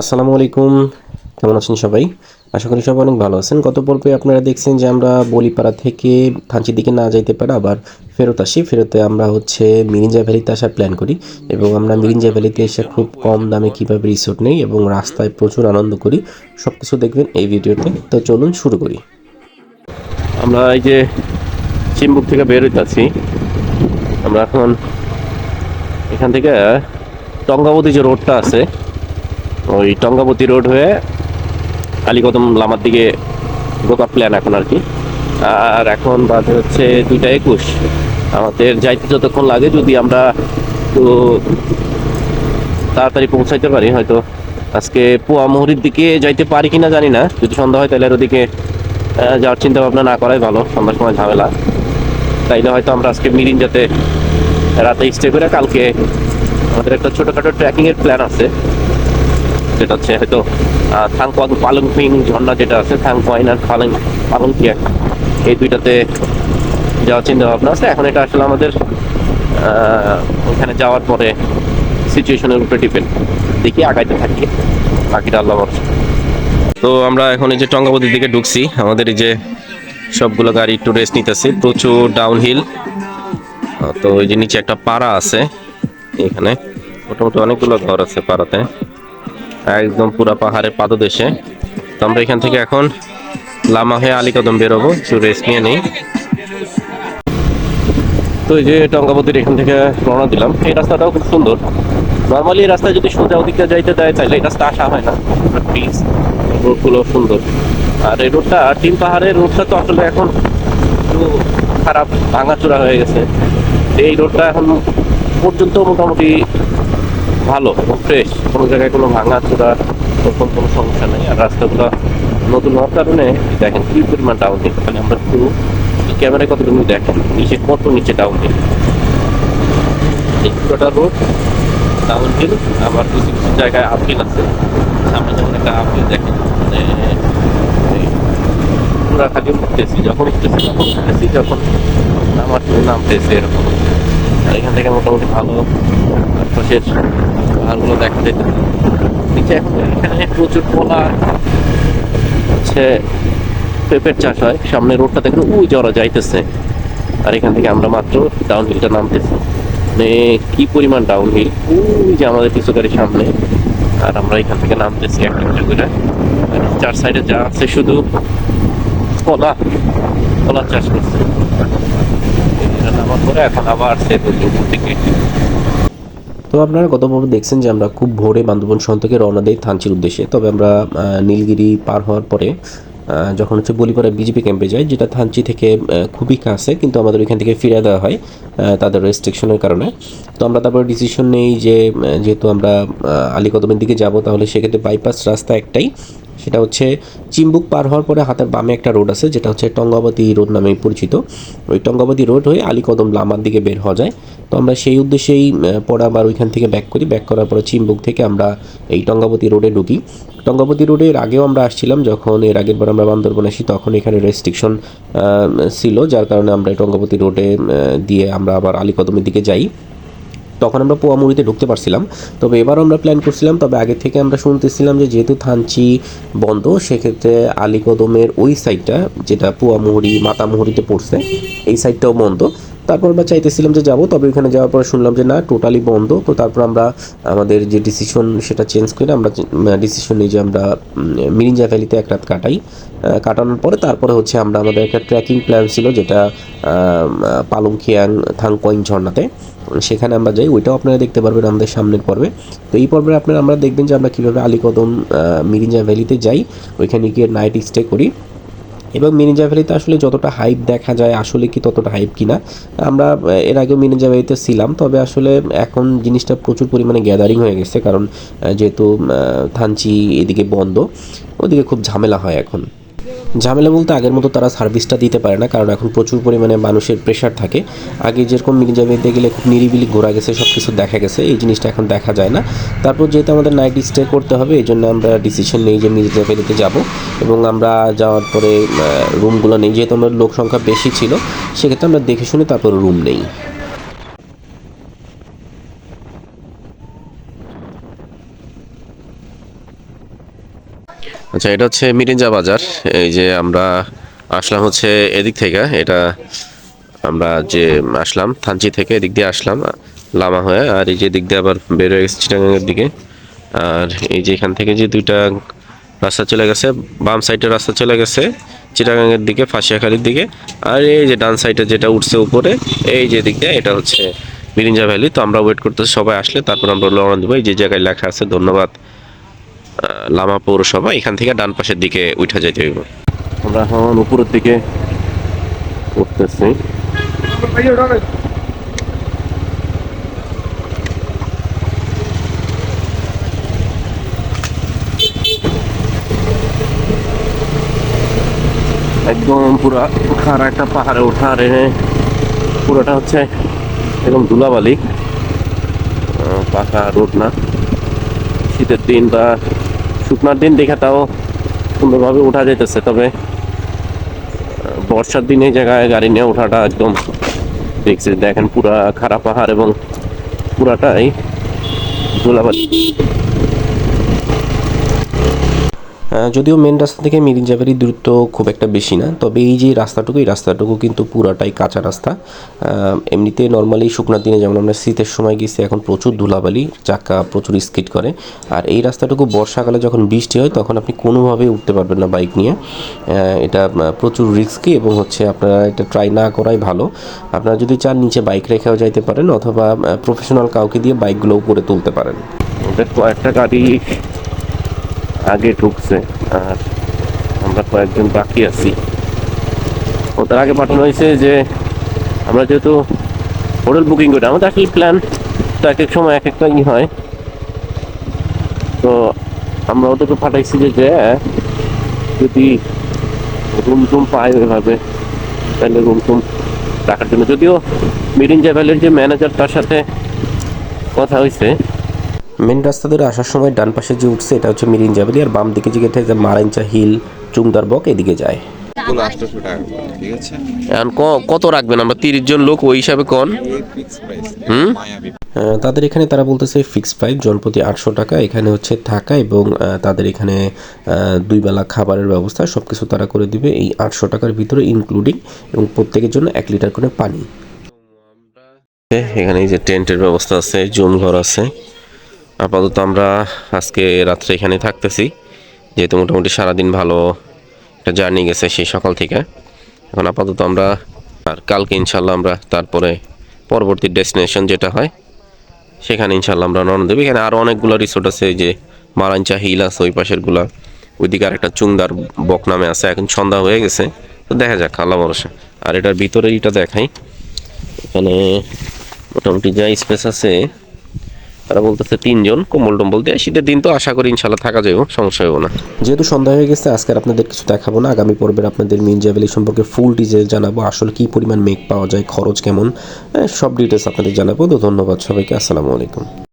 আসসালামু আলাইকুম। কেমন আছেন সবাই? আশা করি সবাই অনেক ভালো আছেন। গত পর্বে আপনারা দেখছেন যে আমরা বলিপাড়া থেকে থানচির দিকে না যাইতে পারে আবার ফেরত আসি। ফেরতে আমরা হচ্ছে মিরিঞ্জা ভ্যালিতে আসার প্ল্যান করি এবং আমরা মিরিঞ্জা ভ্যালিতে এসে খুব কম দামে কীভাবে রিসোর্ট নেই এবং রাস্তায় প্রচুর আনন্দ করি। সব কিছু দেখবেন এই ভিডিওতে। তো চলুন শুরু করি। আমরা এই যে চিম্বুক থেকে বের হইতেছি। আমরা এখন এখান থেকে টঙ্গাবতী যে রোডটা আছে ওই টঙ্গাবতী রোড হয়ে কালীকদম লামার দিকে ঢোকার প্ল্যান এখন আর কি। আর এখন বাজে হচ্ছে দুইটা একুশ। আমাদের যাইতে যতক্ষণ লাগে যদি আমরা তো তাড়াতাড়ি পৌঁছাইতে পারি, হয়তো আজকে পোয়ামুহুরির দিকে যাইতে পারি কিনা জানি না। যদি সন্ধ্যা হয় তাহলে আর ওদিকে যাওয়ার চিন্তা ভাবনা না করাই ভালো, সন্ধ্যার সময় ঝামেলা। তাইলে হয়তো আমরা আজকে মিরিন যাতে রাতে স্টে করে কালকে আমাদের একটা ছোটোখাটো ট্রেকিং এর প্ল্যান আছে। যেটা হচ্ছে হয়তো থাংকোয়াং পালংপিং ঝর্ণা যেটা আছে থাংকোয়াইন আর পালং পালংকিয়া এই দুইটাতে যাওয়ার চিন্তা ভাবনা আছে। এখন এটা আসলে আমাদের ওখানে যাওয়ার পরে সিচুয়েশনের উপরে ডিপেন্ড দেখি, আগাইতে থাকি। বাকিটা আল্লাহ। তো আমরা এখন এই যে টঙ্গাবতীর দিকে ঢুকছি, আমাদের এই যে সবগুলো গাড়ি একটু রেস্ট নিতেছে। প্রচুর ডাউন হিল তো এই যে নিচে একটা পাড়া আছে, এখানে। মোটামুটি অনেকগুলো ঘর আছে পাড়াতে। একদম পুরা পাহাড়ের পাদদেশে। তো আমরা এখান থেকে এখন লামা হয়ে আলীকদম বেরোবো, একটু রেস্ট নিয়ে নেই। তো এই যে টঙ্গাবতীর এখান থেকে রওনা দিলাম, এই রাস্তাটাও খুব সুন্দর। নর্মালি এই রাস্তায় যদি সোজা ওদিকে যাইতে দেয় তাহলে এই রাস্তা আসা হয় না। রোডগুলো সুন্দর। আর এই রোডটা টিম পাহাড়ের রোডটা তো আসলে এখন একটু খারাপ, ভাঙাচোরা হয়ে গেছে। এই রোডটা এখন পর্যন্ত মোটামুটি ভালো ফ্রেশ কোনো জায়গায় কোনো ভাঙা চোরা ওরকম কোনো সমস্যা নেই। আর রাস্তাগুলো নতুন হওয়ার কারণে দেখেন কি পরিমাণ ডাউন হিল মানে আমরা একটু ক্যামেরায় কতটুকু দেখেন? নিচে কত নিচে ডাউন হিল এই পুরোটা রোড ডাউন হিল আবার কিছু কিছু জায়গায় আপহিল আছে। সামনে যেমন একটা আপহিল দেখেন মানে পুরা খালি উঠতেছি, যখন উঠতেছি তখন উঠতেছি, যখন নামার নামতেছি এরকম। আর এখান থেকে মোটামুটি ভালো। আশপাশের পাহাড়গুলো দেখা যেত নিচে এখন এখানে প্রচুর কলা, হচ্ছে পেঁপের চাষ হয়। সামনে রোডটা দেখুন ওই জরা যাইতেছে। আর এখান থেকে আমরা মাত্র ডাউন হিলটা নামতেছি। মানে কি পরিমাণ ডাউন হিল ওই যে আমাদের কিছু গাড়ি সামনে। আর আমরা এখান থেকে নামতেছি একটা একটা করে। চার সাইডে যা আছে শুধু কলা কলা চাষ করছে। নামার পরে এখন আবার সে থেকে তো আপনারা গত পর্বে দেখছেন যে আমরা খুব ভোরে বান্ধবন সন্তকে রওনা দিই থানচির উদ্দেশ্যে। তবে আমরা নীলগিরি পার হওয়ার পরে যখন হচ্ছে বলিপাড়া বিজেপি ক্যাম্পে যাই যেটা থানচি থেকে খুবই কাছে, কিন্তু আমাদের ওইখান থেকে ফিরে দেওয়া হয় তাদের রেস্ট্রিকশনের কারণে। তো আমরা তারপর ডিসিশন নেই যে যেহেতু আমরা আলীকদমের দিকে যাব, তাহলে সেক্ষেত্রে বাইপাস রাস্তা একটাই। সেটা হচ্ছে চিম্বুক পার হওয়ার পরে হাতের বামে একটা রোড আছে, যেটা হচ্ছে টঙ্গাবতী রোড নামে পরিচিত। ওই টঙ্গাবতী রোড হয়ে আলীকদম লামার দিকে বের হওয়া যায়। তো আমরা সেই উদ্দেশ্যেই পরে আবার ওইখান থেকে ব্যাক করি। ব্যাক করার পরে চিম্বুক থেকে আমরা এই টঙ্গাবতী রোডে ঢুকি। টঙ্গাবতী রোডের আগেও আমরা আসছিলাম, যখন এর আগের বার আমরা বান্দরবন আসি, তখন এখানে রেস্ট্রিকশন ছিল, যার কারণে আমরা টঙ্গাবতী রোডে দিয়ে আমরা আবার আলীকদমের দিকে যাই। তখন আমরা পোয়ামুড়িতে ঢুকতে পারছিলাম, তবে এবারও আমরা প্ল্যান করছিলাম, তবে আগে থেকে আমরা শুনতেছিলাম যে যেহেতু থানচি বন্ধ, সেক্ষেত্রে আলীকদমের ওই সাইডটা যেটা পোয়ামুহুরি মাতামুহুরিতে পড়ছে, এই সাইডটাও বন্ধ। তারপর আমরা চাইতেছিলাম যে যাব, তবে ওখানে যাওয়ার পর শুনলাম যে না টোটালি বন্ধ। তো তারপর আমরা আমাদের যে ডিসিশন সেটা চেঞ্জ করে আমরা ডিসিশন নিই যে আমরা মিরিঞ্জা ভ্যালিতে এক রাত কাটাই। কাটানোর পরে তারপরে হচ্ছে আমরা আমাদের একটা ট্রেকিং প্ল্যান ছিল যেটা পালংখিয়াং থাংকোয়াইন ঝর্ণাতে। সেখানে আমরা যাই, ওইটাও আপনারা দেখতে পারবেন আমাদের সামনের পর্বে। তো এই পর্বে আপনারা আমরা দেখবেন যে আমরা কীভাবে আলীকদম মিরিঞ্জা ভ্যালিতে যাই, ওইখানে গিয়ে নাইট স্টে করি। এবং মিনিজা ভ্যালিতে আসলে যতটা হাইপ দেখা যায়, আসলে কি ততটা হাইপ কিনা, আমরা, এর আগেও মিনিজা ভ্যালিতে ছিলাম, তবে আসলে এখন জিনিসটা প্রচুর পরিমাণে গ্যাদারিং হয়ে গেছে, কারণ যেহেতু থানচি এদিকে বন্ধ, ওদিকে খুব ঝামেলা হয় এখন। ঝামেলা বলতে আগের মতো তারা সার্ভিসটা দিতে পারে না, কারণ এখন প্রচুর পরিমাণে মানুষের প্রেশার থাকে। আগে যেরকম মির্জা বেঁধে গেলে খুব নিরিবিলি ঘোরা গেছে সব কিছু দেখা গেছে, এই জিনিসটা এখন দেখা যায় না। তারপর যেহেতু আমাদের নাইট স্টে করতে হবে, এই জন্য আমরা ডিসিশন নেই যে মির্জা বেঁধেতে যাব। এবং আমরা যাওয়ার পরে রুমগুলো নেই। যেহেতু আমরা লোক সংখ্যা বেশি ছিল, সেক্ষেত্রে আমরা দেখে শুনে তারপর রুম নেই। আচ্ছা এটা হচ্ছে মিরিঞ্জা বাজার। এই যে আমরা আসলাম হচ্ছে এদিক থেকে। এটা আমরা যে আসলাম, থানচি থেকে এদিক দিয়ে আসলাম, লামা হয়ে। আর এই যে দিক দিয়ে আবার বের হয়ে গেছে চিটাগাঙের দিকে। আর এই যে এখান থেকে যে দুইটা রাস্তা চলে গেছে, বাম সাইডের রাস্তা চলে গেছে চিটাগাঙের দিকে, ফাঁসিয়াখালির দিকে। আর এই যে ডান সাইডে যেটা উঠছে উপরে, এই যে দিক দিয়ে এটা হচ্ছে মিরিঞ্জা ভ্যালি। তো আমরা ওয়েট করতেছি, সবাই আসলে তারপর আমরা রওনা দেবো। এই যে জায়গায় লেখা আছে, ধন্যবাদ। লামা পৌরসভা, এখান থেকে ডান পাশের দিকে উঠা যাইতে হইব। আমরা এখন উপরের দিকে উঠতেছি। একদম পুরা খাড়া একটা পাহাড়ে ওঠা এখানে পুরোটা হচ্ছে একদম ধুলাবালি। পাকা রোড না। শীতের দিন বা শুকনার দিন দেখে তাও সুন্দরভাবে ওঠা যেতেছে তবে বর্ষার দিনে জায়গায় গাড়ি নিয়ে ওঠাটা একদম দেখছি, দেখেন পুরা খারাপ পাহাড় এবং পুরাটাই ধুলাবালি। যদিও মেন রাস্তা থেকে মিরিঞ্জাবাড়ির দূরত্ব খুব একটা বেশি না, তবে এই যে রাস্তাটুকু, এই রাস্তাটুকু কিন্তু পুরাটাই কাঁচা রাস্তা। এমনিতে নর্মালি শুকনার দিনে যেমন আমরা শীতের সময় গেছি, এখন প্রচুর ধুলাবালি, চাকা প্রচুর স্কিড করে। আর এই রাস্তাটুকু বর্ষাকালে যখন বৃষ্টি হয়, তখন আপনি কোনোভাবেই উঠতে পারবেন না বাইক নিয়ে। এটা প্রচুর রিস্কি এবং হচ্ছে আপনারা এটা ট্রাই না করাই ভালো। আপনারা যদি চান নিচে বাইক রেখেও যাইতে পারেন, অথবা প্রফেশনাল কাউকে দিয়ে বাইকগুলো উপরে তুলতে পারেন। কয়েকটা গাড়ি আগে ঢুকছে, আর আমরা কয়েকজন বাকি আছি। ওদের আগে পাঠানো হয়েছে যে আমরা যেহেতু হোটেল বুকিং করি, আমাদের আসলে প্ল্যান তো এক এক সময় এক একটা ই হয়। তো আমরা ওদেরকে পাঠাইছি যে যদি রুম টুম পাই ওইভাবে, তাহলে রুম টুম রাখার জন্য। যদিও মিরিন ভ্যালির যে ম্যানেজার তার সাথে কথা হয়েছে মেন রাস্তা ধরে আসার সময় ডান পাশে যে উঠছে এটা হচ্ছে মিরিন জাবেলি আর বাম দিকে যে গেটে মারাইঞ্চা হিল চুমদার বক এদিকে যায়। এখন কত রাখবেন আমরা? তিরিশ জন লোক ওই হিসাবে কন? হুম? তাদের এখানে তারা বলতেছে ফিক্স প্রাইস জনপ্রতি আটশো টাকা এখানে হচ্ছে থাকা এবং তাদের এখানে আহ, দুই বেলা খাবারের ব্যবস্থা সব কিছু তারা করে দিবে এই আটশো টাকার ভিতরে ইনক্লুডিং এবং প্রত্যেকের জন্য এক লিটার করে পানি। এখানে এই যে টেন্টের ব্যবস্থা আছে জুম ঘর আছে। আপাতত আমরা আজকে রাত্রে এখানে থাকতেছি, যেহেতু মোটামুটি সারাদিন ভালো একটা জার্নি গেছে সেই সকাল থেকে। এখন আপাতত আমরা, আর কালকে ইনশাল্লাহ আমরা তারপরে পরবর্তী ডেস্টিনেশন যেটা হয়, সেখানে ইনশাল্লাহ আমরা রওনা দেবো। এখানে আরও অনেকগুলো রিসোর্ট আছে যে মারাঞ্চা হিল আছে ওই পাশেরগুলা, ওইদিকে আর একটা চুংদার বক নামে আছে, এখন সন্ধ্যা হয়ে গেছে, তো দেখা যাক, আল্লাহ ভরসা। আর এটার ভিতরে এটা দেখাই, এখানে মোটামুটি যা স্পেস আছে তারা বলতেছে তিনজন কম্বল টম্বল দিয়ে শীতের দিন তো আশা করি ইনশাল্লাহ থাকা যাবে সমস্যা হবে না। যেহেতু সন্ধ্যা হয়ে গেছে আজকে আপনাদের কিছু দেখাবো না। আগামী পর্বের আপনাদের মিন ভ্যালি সম্পর্কে ফুল ডিটেলস জানাব আসলে কি পরিমাণ মেঘ পাওয়া যায় খরচ কেমন আহ, সব ডিটেলস আপনাদের জানাব। তো ধন্যবাদ সবাইকে আসসালামু আলাইকুম।